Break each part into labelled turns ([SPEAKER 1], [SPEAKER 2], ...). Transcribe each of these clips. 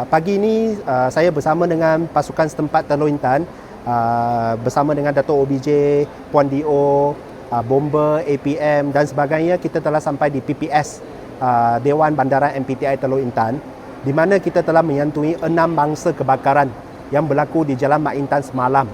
[SPEAKER 1] Uh, pagi ini uh, saya bersama dengan pasukan setempat Teluk Intan uh, bersama dengan Dato' OBJ, Puan DO, uh, Bomber, APM dan sebagainya kita telah sampai di PPS uh, Dewan Bandaran MPTI Teluk Intan di mana kita telah menyantui enam bangsa kebakaran yang berlaku di Jalan Mak Intan semalam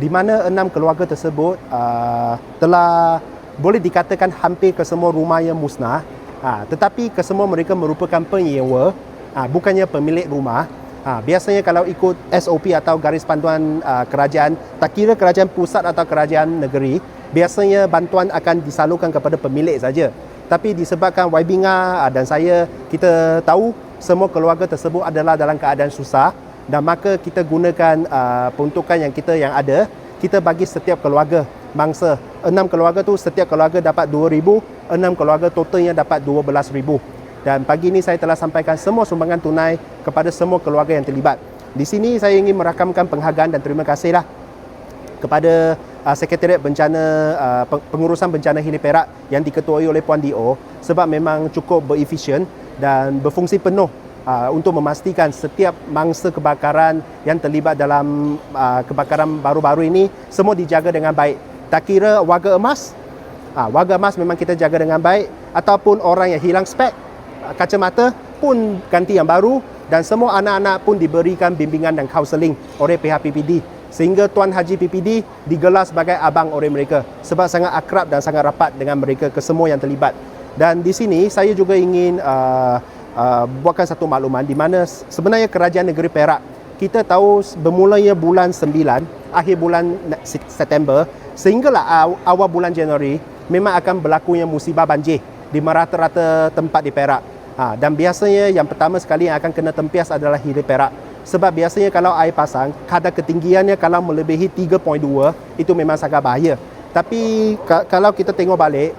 [SPEAKER 1] di mana enam keluarga tersebut uh, telah boleh dikatakan hampir ke semua rumah yang musnah. Ha, tetapi kesemua mereka merupakan penyewa ha, bukannya pemilik rumah. Ha, biasanya kalau ikut SOP atau garis panduan uh, kerajaan tak kira kerajaan pusat atau kerajaan negeri biasanya bantuan akan disalurkan kepada pemilik saja. Tapi disebabkan Waibinga uh, dan saya kita tahu semua keluarga tersebut adalah dalam keadaan susah dan maka kita gunakan uh, peruntukan yang kita yang ada kita bagi setiap keluarga mangsa. Enam keluarga tu setiap keluarga dapat 2000 enam keluarga totalnya dapat 12000 dan pagi ini saya telah sampaikan semua sumbangan tunai kepada semua keluarga yang terlibat. Di sini saya ingin merakamkan penghargaan dan terima kasihlah kepada uh, Sekretariat Bencana uh, Pengurusan Bencana Hilir Perak yang diketuai oleh Puan DO sebab memang cukup berefisien dan berfungsi penuh uh, untuk memastikan setiap mangsa kebakaran yang terlibat dalam uh, kebakaran baru-baru ini semua dijaga dengan baik. Tak kira warga emas? Ha, warga emas memang kita jaga dengan baik ataupun orang yang hilang spek kacamata pun ganti yang baru dan semua anak-anak pun diberikan bimbingan dan kaunseling oleh pihak PPD sehingga Tuan Haji PPD digelar sebagai abang oleh mereka sebab sangat akrab dan sangat rapat dengan mereka kesemua yang terlibat. Dan di sini saya juga ingin uh, uh, buatkan satu makluman di mana sebenarnya kerajaan negeri Perak kita tahu bermulanya bulan 9 akhir bulan September sehinggalah awal bulan Januari memang akan berlakunya musibah banjir di merata-rata tempat di Perak. Ha, dan biasanya yang pertama sekali yang akan kena tempias adalah hilir Perak. Sebab biasanya kalau air pasang, kadar ketinggiannya kalau melebihi 3.2, itu memang sangat bahaya. Tapi kalau kita tengok balik,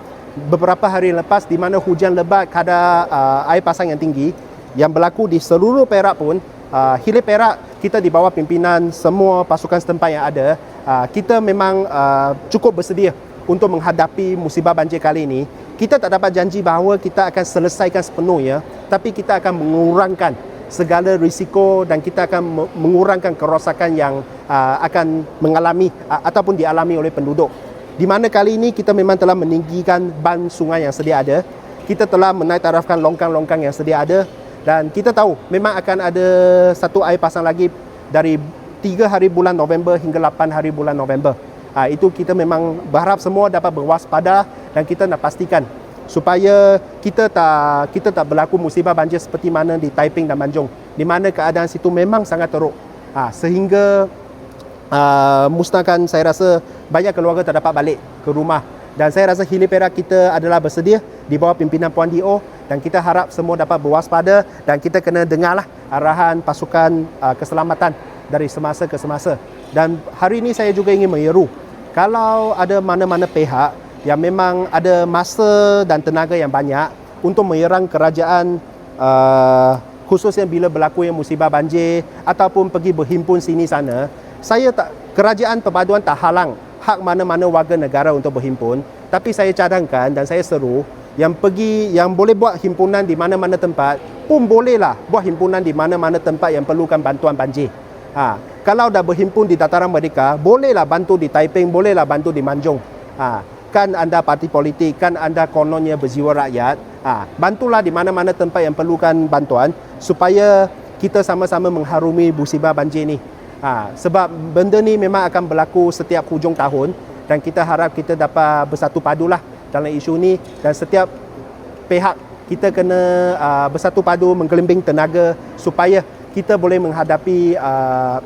[SPEAKER 1] beberapa hari lepas di mana hujan lebat kadar uh, air pasang yang tinggi, yang berlaku di seluruh Perak pun, uh, hilir Perak kita di bawah pimpinan semua pasukan setempat yang ada, uh, kita memang uh, cukup bersedia untuk menghadapi musibah banjir kali ini. Kita tak dapat janji bahawa kita akan selesaikan sepenuhnya, tapi kita akan mengurangkan segala risiko dan kita akan mengurangkan kerosakan yang uh, akan mengalami uh, ataupun dialami oleh penduduk. Di mana kali ini kita memang telah meninggikan ban sungai yang sedia ada. Kita telah menaik tarafkan longkang-longkang yang sedia ada dan kita tahu memang akan ada satu air pasang lagi dari 3 hari bulan November hingga 8 hari bulan November. Ha, itu kita memang berharap semua dapat berwaspada dan kita nak pastikan supaya kita tak kita tak berlaku musibah banjir seperti mana di Taiping dan Manjung di mana keadaan situ memang sangat teruk. Ha, sehingga uh, musnahkan saya rasa banyak keluarga tak dapat balik ke rumah dan saya rasa Hilir Perak kita adalah bersedia di bawah pimpinan Puan DO dan kita harap semua dapat berwaspada dan kita kena dengarlah arahan pasukan uh, keselamatan dari semasa ke semasa. Dan hari ini saya juga ingin menyeru, kalau ada mana-mana pihak yang memang ada masa dan tenaga yang banyak untuk menyerang kerajaan uh, khususnya bila berlaku yang musibah banjir ataupun pergi berhimpun sini sana, saya tak kerajaan perpaduan tak halang hak mana-mana warga negara untuk berhimpun, tapi saya cadangkan dan saya seru yang pergi yang boleh buat himpunan di mana-mana tempat pun bolehlah buat himpunan di mana-mana tempat yang perlukan bantuan banjir. Ha, kalau dah berhimpun di dataran merdeka, bolehlah bantu di Taiping, bolehlah bantu di Manjung. Ha, kan anda parti politik, kan anda kononnya berjiwa rakyat. Ha, bantulah di mana-mana tempat yang perlukan bantuan supaya kita sama-sama mengharumi musibah banjir ni. Ha, sebab benda ni memang akan berlaku setiap hujung tahun dan kita harap kita dapat bersatu padulah dalam isu ni dan setiap pihak kita kena uh, bersatu padu menggelimbing tenaga supaya kita boleh menghadapi uh,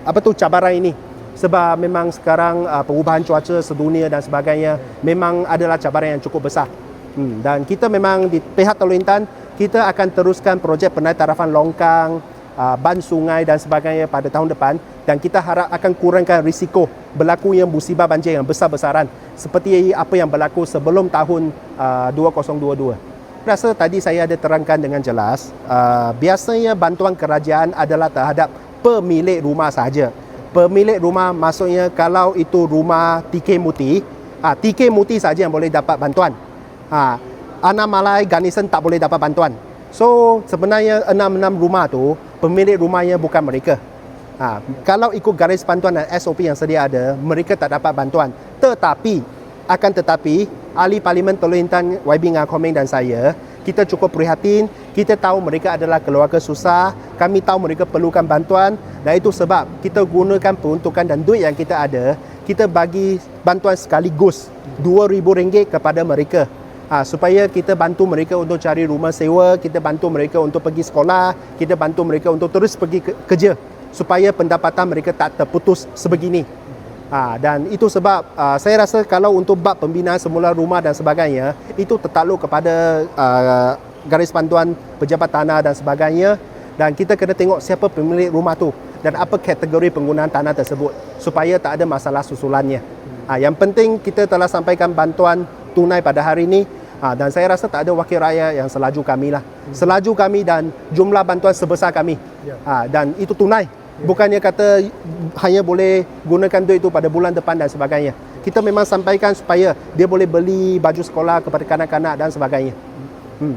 [SPEAKER 1] apa tu cabaran ini. Sebab memang sekarang uh, perubahan cuaca sedunia dan sebagainya memang adalah cabaran yang cukup besar. Hmm, dan kita memang di pihak Teluk Intan kita akan teruskan projek penaik tarafan longkang uh, ban sungai dan sebagainya pada tahun depan. Dan kita harap akan kurangkan risiko berlakunya musibah banjir yang besar-besaran seperti apa yang berlaku sebelum tahun uh, 2022 rasa tadi saya ada terangkan dengan jelas uh, biasanya bantuan kerajaan adalah terhadap pemilik rumah sahaja pemilik rumah maksudnya kalau itu rumah TK Muti uh, TK Muti saja yang boleh dapat bantuan uh, Anak Malai Garnison tak boleh dapat bantuan so sebenarnya enam-enam rumah tu pemilik rumahnya bukan mereka. Ha, kalau ikut garis bantuan dan SOP yang sedia ada, mereka tak dapat bantuan. Tetapi, akan tetapi, ahli Parlimen Teluk Intan YB Ngah Komeng dan saya, kita cukup prihatin, kita tahu mereka adalah keluarga susah, kami tahu mereka perlukan bantuan dan itu sebab kita gunakan peruntukan dan duit yang kita ada, kita bagi bantuan sekaligus RM2,000 kepada mereka. Ha, supaya kita bantu mereka untuk cari rumah sewa, kita bantu mereka untuk pergi sekolah, kita bantu mereka untuk terus pergi ke, kerja supaya pendapatan mereka tak terputus sebegini. Ha, dan itu sebab uh, saya rasa kalau untuk bab pembinaan semula rumah dan sebagainya, itu tertakluk kepada uh, garis panduan pejabat tanah dan sebagainya dan kita kena tengok siapa pemilik rumah tu dan apa kategori penggunaan tanah tersebut supaya tak ada masalah susulannya. Ha, yang penting kita telah sampaikan bantuan tunai pada hari ini ha, dan saya rasa tak ada wakil rakyat yang selaju kami lah. Selaju kami dan jumlah bantuan sebesar kami. Ha, dan itu tunai. Bukannya kata hanya boleh gunakan duit itu pada bulan depan dan sebagainya. Kita memang sampaikan supaya dia boleh beli baju sekolah kepada kanak-kanak dan sebagainya. Hmm.